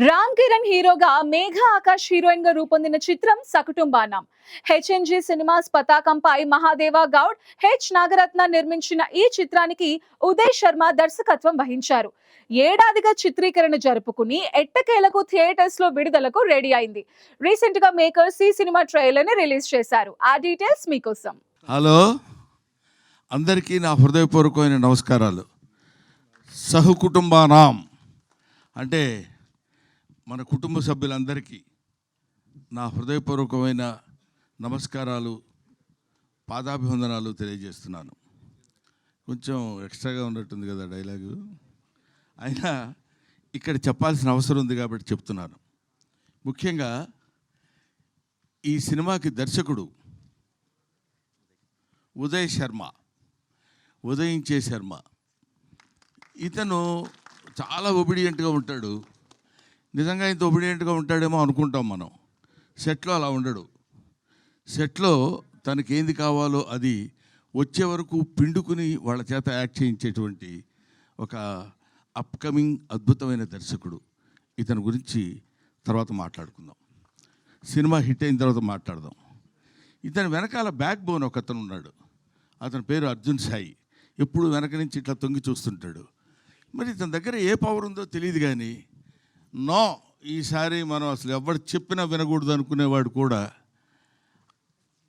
రామ్ కిరణ్ హీరోగా మేఘ ఆకాష్ హీరోయిన్గా రూపొందిన చిత్రం సకుటుంబానం. హెచ్ఎన్జి సినిమాస్ పతాకంపై మహాదేవ గౌడ్ హెచ్ నాగరత్న నిర్మించిన ఈ చిత్రానికి ఉదయ్ శర్మ దర్శకత్వం వహించారు. ఏడాదిగా చిత్రీకరణ జరుపుకుని ఎట్టకేలకు థియేటర్స్లో విడుదలకు రెడీ అయింది. రీసెంట్గా మేకర్స్ ఈ సినిమా ట్రైలర్ని రిలీజ్ చేశారు. ఆ డీటెయిల్స్ మీకోసం. హలో. అందరికీ నా హృదయపూర్వకమైన నమస్కారాలు. సహకుటుంబానాం. అంటే మన కుటుంబ సభ్యులందరికీ నా హృదయపూర్వకమైన నమస్కారాలు పాదాభివందనాలు తెలియజేస్తున్నాను. కొంచెం ఎక్స్ట్రాగా ఉన్నట్టుంది కదా డైలాగు. అయినా ఇక్కడ చెప్పాల్సిన అవసరం ఉంది కాబట్టి చెప్తున్నాను. ముఖ్యంగా ఈ సినిమాకి దర్శకుడు ఉదయ్ శర్మ ఉదయించే శర్మ. ఇతను చాలా ఒబిడియంట్గా ఉంటాడు. నిజంగా ఇంత ఒబిడియంట్గా ఉంటాడేమో అనుకుంటాం మనం. సెట్లో అలా ఉండడు. సెట్లో తనకి ఏంది కావాలో అది వచ్చే వరకు పిండుకుని వాళ్ళ చేత యాక్ట్ చేయించేటువంటి ఒక అప్కమింగ్ అద్భుతమైన దర్శకుడు. ఇతని గురించి తర్వాత మాట్లాడుకుందాం. సినిమా హిట్ అయిన తర్వాత మాట్లాడదాం. ఇతని వెనకాల బ్యాక్ బోన్ ఒక అతను ఉన్నాడు. అతని పేరు అర్జున్ సాయి. ఎప్పుడు వెనక నుంచి ఇట్లా తొంగి చూస్తుంటాడు. మరి ఇతని దగ్గర ఏ పవర్ ఉందో తెలియదు కానీ నో. ఈసారి మనం అసలు ఎవరు చెప్పినా వినకూడదు అనుకునేవాడు కూడా.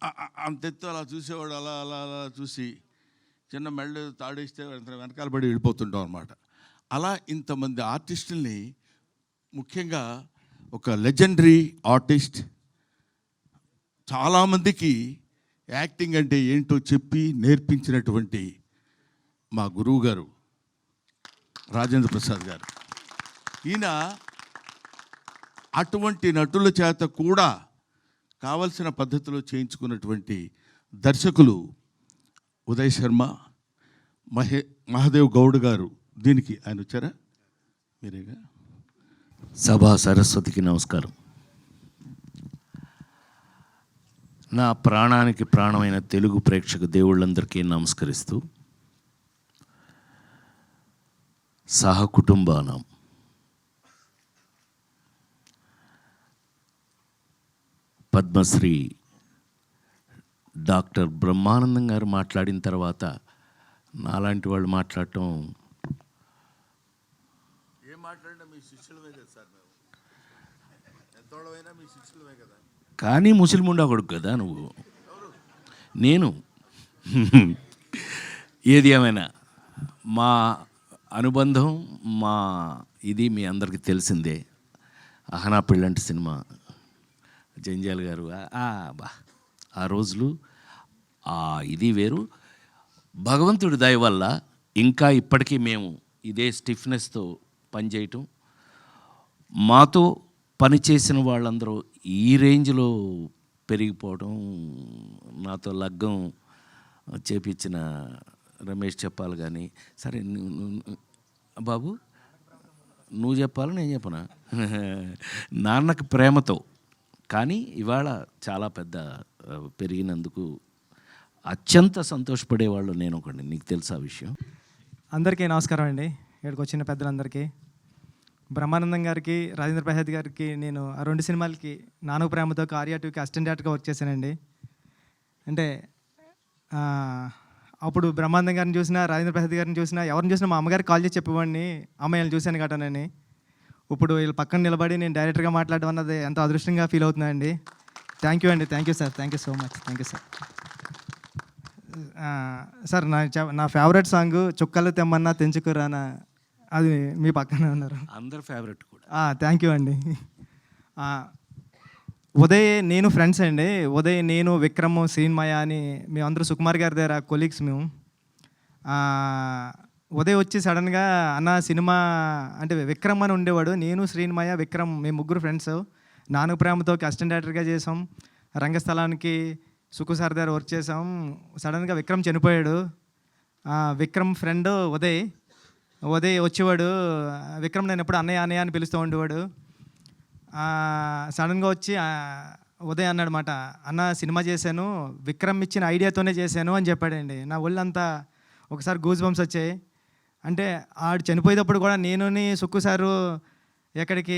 ఆ- అంత ఎత్తు అలా చూసేవాడు అలా అలా అలా చూసి చిన్న మెళ్ళు తాడేస్తే వెనకాల పడి వెళ్ళిపోతుంటాం అనమాట అలా ఇంతమంది ఆర్టిస్టుల్ని ముఖ్యంగా ఒక లెజెండరీ ఆర్టిస్ట్ చాలామందికి యాక్టింగ్ అంటే ఏంటో చెప్పి నేర్పించినటువంటి మా గురువు గారు రాజేంద్ర ప్రసాద్ గారు. ఈయన అటువంటి నటుల చేత కూడా కావలసిన పద్ధతిలో చేయించుకున్నటువంటి దర్శకులు ఉదయ్ శర్మ మహే మహాదేవ్ గౌడ్ గారు. దీనికి ఆయన వచ్చారా? మీరేగా? సభా సరస్వతికి నమస్కారం. నా ప్రాణానికి ప్రాణమైన తెలుగు ప్రేక్షక దేవుళ్ళందరికీ నమస్కరిస్తూ సహకుటుంబానం పద్మశ్రీ డాక్టర్ బ్రహ్మానందం గారు మాట్లాడిన తర్వాత నాలాంటి వాళ్ళు మాట్లాడటం కానీ ముసలిముండా కొడుకు కదా నువ్వు. నేను. ఏది ఏమైనా. మా అనుబంధం మా ఇది మీ అందరికీ తెలిసిందే. అహనా పెళ్ళంటి సినిమా. జంజాల్ గారు. ఆ- బా. ఆ రోజులు ఆ ఇది వేరు. భగవంతుడి దయ వల్ల ఇంకా ఇప్పటికీ మేము ఇదే స్టిఫ్నెస్తో పనిచేయటం. మాతో పనిచేసిన వాళ్ళందరూ ఈ రేంజ్లో పెరిగిపోవడం నాతో లగ్గం చేపించిన రమేష్ చెప్పాలి కానీ సరే బాబు నువ్వు చెప్పాలి నేను చెప్పనా? నాన్నకి ప్రేమతో కానీ ఇవాళ చాలా పెద్ద పెరిగినందుకు అత్యంత సంతోషపడేవాళ్ళు నేను ఒకటి నీకు తెలుసా విషయం? అందరికీ నమస్కారం అండి. ఇక్కడికి వచ్చిన పెద్దలందరికీ. బ్రహ్మానందం గారికి రాజేంద్ర ప్రసాద్ గారికి నేను ఆ రెండు సినిమాలకి నాను ప్రేమతో ఆర్యా టూకి అసిస్టెంట్ డైరెక్టర్గా వర్క్ చేశానండి. అంటే అప్పుడు బ్రహ్మానందం గారిని చూసినా రాజేంద్ర ప్రసాద్ గారిని చూసినా ఎవరిని చూసినా మా అమ్మగారికి కాల్ చేసి చెప్పేవాడిని. అమ్మాయిని చూశాను గటనని ఇప్పుడు వీళ్ళు పక్కన నిలబడి నేను డైరెక్టర్గా మాట్లాడడం అన్నది ఎంతో అదృష్టంగా ఫీల్ అవుతున్నానండి థ్యాంక్ యూ అండి. Thank you sir thank you so much thank you sir sir నా నా ఫేవరెట్ సాంగ్ చుక్కలు తెమ్మన్నా తెంచుకురానా అది మీ పక్కనే ఉన్నారు. అందరు ఫేవరెట్ కూడా. థ్యాంక్ యూ అండి. ఉదయ్ నేను ఫ్రెండ్స్ అండి. ఉదయ్ నేను విక్రమ్ శ్రీన్మయ అని మేమందరూ సుకుమార్ గారి దగ్గర కొలీగ్స్ మేము. ఉదయ్ వచ్చి సడన్గా అన్న సినిమా అంటే విక్రమ్ అని ఉండేవాడు. నేను శ్రీనిమయ విక్రమ్ మేము ముగ్గురు ఫ్రెండ్స్ నాను ప్రేమతో అసిస్టెంట్ డైరెక్టర్గా చేసాం రంగస్థలానికి సుఖు సర్దార్ వర్క్ చేసాం సడన్గా విక్రమ్ చనిపోయాడు. విక్రమ్ ఫ్రెండ్ ఉదయ్. ఉదయ్ వచ్చేవాడు. విక్రమ్ నేను ఎప్పుడు అన్నయ్య అన్నయ్య అని పిలుస్తూ ఉండేవాడు. సడన్గా వచ్చి ఉదయ్ అన్నాడు మాట అన్న సినిమా చేశాను. విక్రమ్ ఇచ్చిన ఐడియాతోనే చేశాను అని చెప్పాడండి. నా ఒళ్ళంతా ఒకసారి గూజ్ బంప్స్ వచ్చాయి. అంటే ఆడు చనిపోయేటప్పుడు కూడా నేనుని సుక్కు సారు ఎక్కడికి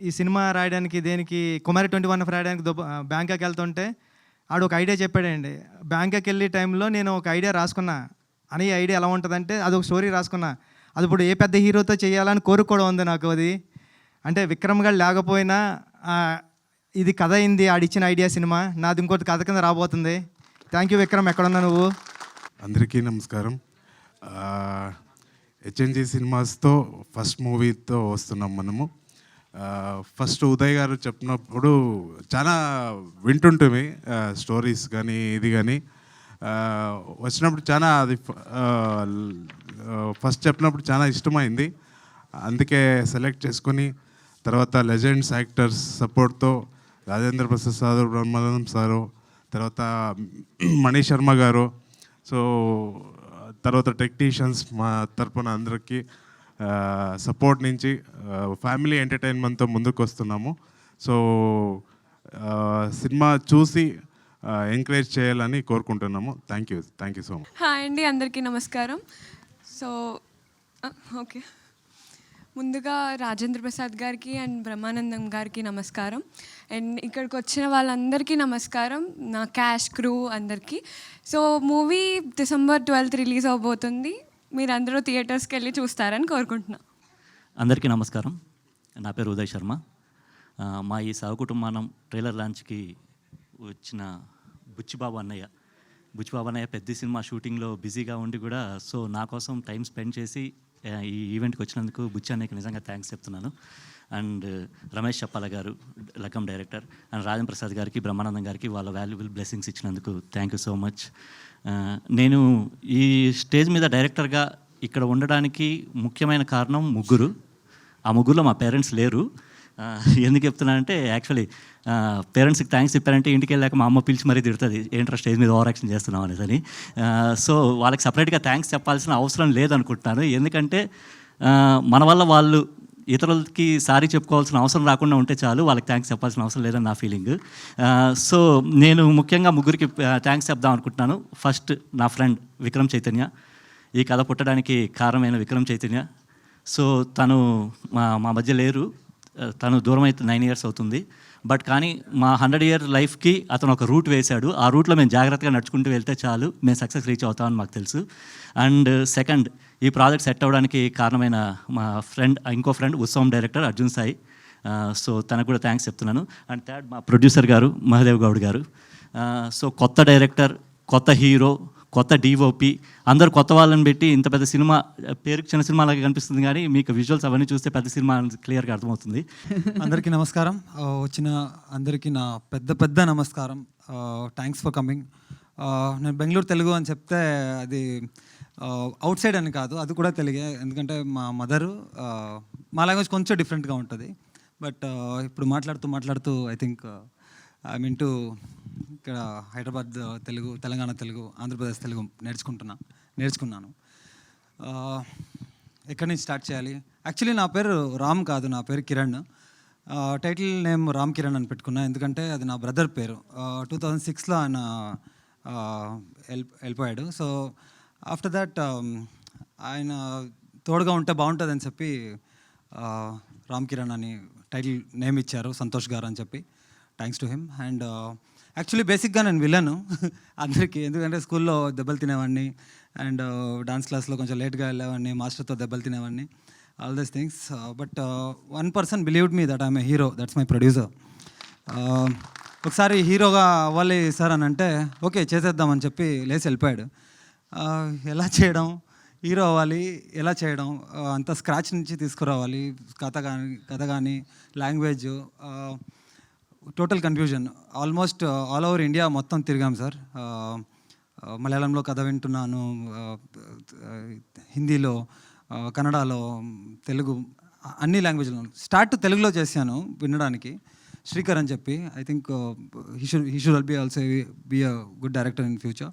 ఈ సినిమా రాయడానికి దేనికి కుమారి ట్వంటీ వన్ రాయడానికి దుబ బ్యాంకాక్ వెళ్తుంటే ఆడు ఒక ఐడియా చెప్పాడండి. బ్యాంకాక్ వెళ్ళే టైంలో నేను ఒక ఐడియా రాసుకున్నా. అని ఈ ఐడియా ఎలా ఉంటుందంటే అది ఒక స్టోరీ రాసుకున్నా. అది ఇప్పుడు ఏ పెద్ద హీరోతో చేయాలని కోరిక కూడా ఉంది నాకు అది. అంటే విక్రమ్ గారు లేకపోయినా ఇది కథ అయింది ఆడిచ్చిన ఐడియా సినిమా. నాది ఇంకోటి కథ కింద రాబోతుంది. థ్యాంక్ యూ విక్రమ్ ఎక్కడున్నా నువ్వు? అందరికీ నమస్కారం. హెచ్ఎన్జీ సినిమాస్తో ఫస్ట్ మూవీతో వస్తున్నాం మనము. ఫస్ట్ ఉదయ్ గారు చెప్పినప్పుడు చాలా వింటుంటుంది స్టోరీస్ కానీ ఇది కానీ వచ్చినప్పుడు చాలా అది ఫ- ఫస్ట్ చెప్పినప్పుడు చాలా ఇష్టమైంది. అందుకే సెలెక్ట్ చేసుకొని తర్వాత లెజెండ్స్ యాక్టర్స్ సపోర్ట్తో రాజేంద్ర ప్రసాద్ సార్ బ్రహ్మానందం సారు తర్వాత మణి శర్మ గారు. సో తర్వాత టెక్నీషియన్స్ మా తరపున అందరికీ సపోర్ట్ నుంచి ఫ్యామిలీ ఎంటర్టైన్మెంట్తో ముందుకు వస్తున్నాము సో సినిమా చూసి ఎంకరేజ్ చేయాలని కోరుకుంటున్నాము. Thank you thank you so much hi అండి అందరికీ నమస్కారం. సో ఓకే ముందుగా రాజేంద్ర ప్రసాద్ గారికి అండ్ బ్రహ్మానందం గారికి నమస్కారం. అండ్ ఇక్కడికి వచ్చిన వాళ్ళందరికీ నమస్కారం నా క్యాష్ క్రూ అందరికీ. So movie December twelfth release అవబోతుంది. మీరు అందరూ థియేటర్స్కి వెళ్ళి చూస్తారని కోరుకుంటున్నాను అందరికీ నమస్కారం. నా పేరు ఉదయ్ శర్మ. మా ఈ సహకుటుంబానం ట్రైలర్ లాంచ్కి వచ్చిన బుచ్చిబాబు అన్నయ్య. బుచ్చిబాబు అన్నయ్య పెద్ద సినిమా షూటింగ్లో బిజీగా ఉండి కూడా సో నా కోసం టైం స్పెండ్ చేసి ఈ ఈవెంట్కి వచ్చినందుకు బుచ్చి అన్నయ్యకి నిజంగా థ్యాంక్స్ చెప్తున్నాను. అండ్ రమేష్ చప్పాల గారు లకం డైరెక్టర్ అండ్ రాజన్ ప్రసాద్ గారికి బ్రహ్మానందం గారికి వాళ్ళ వాల్యుబుల్ బ్లెస్సింగ్స్ ఇచ్చినందుకు థ్యాంక్ యూ సో మచ్ నేను ఈ స్టేజ్ మీద డైరెక్టర్గా ఇక్కడ ఉండడానికి ముఖ్యమైన కారణం ముగ్గురు. ఆ ముగ్గురులో మా పేరెంట్స్ లేరు. ఎందుకు చెప్తున్నానంటే యాక్చువల్లీ పేరెంట్స్కి థ్యాంక్స్ చెప్పారంటే ఇంటికి వెళ్ళాక మా అమ్మ పిలిచి మరీ తిడుతుంది. ఏంట్రా స్టేజ్ మీద ఓవర్ యాక్షన్ చేస్తున్నాం అనేసి అని. సో వాళ్ళకి సపరేట్గా థ్యాంక్స్ చెప్పాల్సిన అవసరం లేదనుకుంటున్నాను. ఎందుకంటే మన వల్ల వాళ్ళు ఇతరులకి సారీ చెప్పుకోవాల్సిన అవసరం రాకుండా ఉంటే చాలు వాళ్ళకి థ్యాంక్స్ చెప్పాల్సిన అవసరం లేదని నా ఫీలింగ్ సో నేను ముఖ్యంగా ముగ్గురికి థ్యాంక్స్ చెప్దాం అనుకుంటున్నాను. ఫస్ట్ నా ఫ్రెండ్ విక్రమ్ చైతన్య. ఈ కథ పుట్టడానికి కారణమైన విక్రమ్ చైతన్య. సో తను మా మా మధ్య లేరు. తను దూరం అయితే నైన్ ఇయర్స్ అవుతుంది. బట్ కానీ మా హండ్రెడ్ ఇయర్ లైఫ్కి అతను ఒక రూట్ వేశాడు. ఆ రూట్లో మేము జాగ్రత్తగా నడుచుకుంటూ వెళ్తే చాలు మేము సక్సెస్ రీచ్ అవుతామని మాకు తెలుసు. అండ్ సెకండ్ ఈ ప్రాజెక్ట్ సెట్ అవ్వడానికి కారణమైన మా ఫ్రెండ్ ఇంకో ఫ్రెండ్ ఉత్సవం డైరెక్టర్ అర్జున్ సాయి. సో తనకు కూడా థ్యాంక్స్ చెప్తున్నాను. అండ్ థర్డ్ మా ప్రొడ్యూసర్ గారు మహదేవ్ గౌడ్ గారు. సో కొత్త డైరెక్టర్ కొత్త హీరో కొత్త డిఓపి అందరు కొత్త వాళ్ళని పెట్టి ఇంత పెద్ద సినిమా పేరు చిన్న సినిమా లాగా కనిపిస్తుంది కానీ మీకు విజువల్స్ అవన్నీ చూస్తే పెద్ద సినిమా క్లియర్గా అర్థమవుతుంది. అందరికీ నమస్కారం. వచ్చిన అందరికీ నా పెద్ద పెద్ద నమస్కారం. థ్యాంక్స్ ఫర్ కమింగ్ నేను బెంగళూరు తెలుగు అని చెప్తే అది అవుట్ సైడ్ అని కాదు అది కూడా తెలుగే. ఎందుకంటే మా మదరు మా లాంగ్వేజ్ కొంచెం డిఫరెంట్గా ఉంటుంది. బట్ ఇప్పుడు మాట్లాడుతూ మాట్లాడుతూ I think I mean to ఇక్కడ హైదరాబాద్ తెలుగు తెలంగాణ తెలుగు ఆంధ్రప్రదేశ్ తెలుగు నేర్చుకుంటున్నా నేర్చుకున్నాను. ఎక్కడి నుంచి స్టార్ట్ చేయాలి? యాక్చువల్లీ నా పేరు రామ్ కాదు నా పేరు కిరణ్. టైటిల్ నేమ్ రామ్ కిరణ్ అని పెట్టుకున్నా ఎందుకంటే అది నా బ్రదర్ పేరు. టూ థౌజండ్ సిక్స్లో ఆయన వెళ్ళిపోయాడు. సో ఆఫ్టర్ దట్ ఆయన తోడుగా ఉంటే బాగుంటుందని చెప్పి రామ్ కిరణ్ అని టైటిల్ నేమ్ ఇచ్చారు సంతోష్ గారు అని చెప్పి. Thanks to him and actually బేసిక్గా నేను విలను అందరికీ. ఎందుకంటే స్కూల్లో దెబ్బలు తినేవాడిని. అండ్ డాన్స్ క్లాస్లో కొంచెం లేట్గా వెళ్ళేవాడిని మాస్టర్తో దెబ్బలు తినేవాడిని. All these things but one person believed me that I'm a hero that's my producer ఒకసారి హీరోగా అవ్వాలి సార్ అని అంటే ఓకే చేసేద్దామని చెప్పి లేచి వెళ్ళిపోయాడు. Uh, ఎలా చేయడం? హీరో అవ్వాలి. ఎలా చేయడం? Uh, అంత స్క్రాచ్ నుంచి తీసుకురావాలి. కథ కానీ కథ కానీ language total confusion almost all over India మొత్తం తిరిగాం సార్ uh, uh, మలయాళంలో కథ వింటున్నాను uh, హిందీలో కన్నడలో తెలుగు అన్ని లాంగ్వేజ్లో స్టార్ట్ తెలుగులో చేశాను వినడానికి. శ్రీకర్ అని చెప్పి I think he should he should be also be a good director in future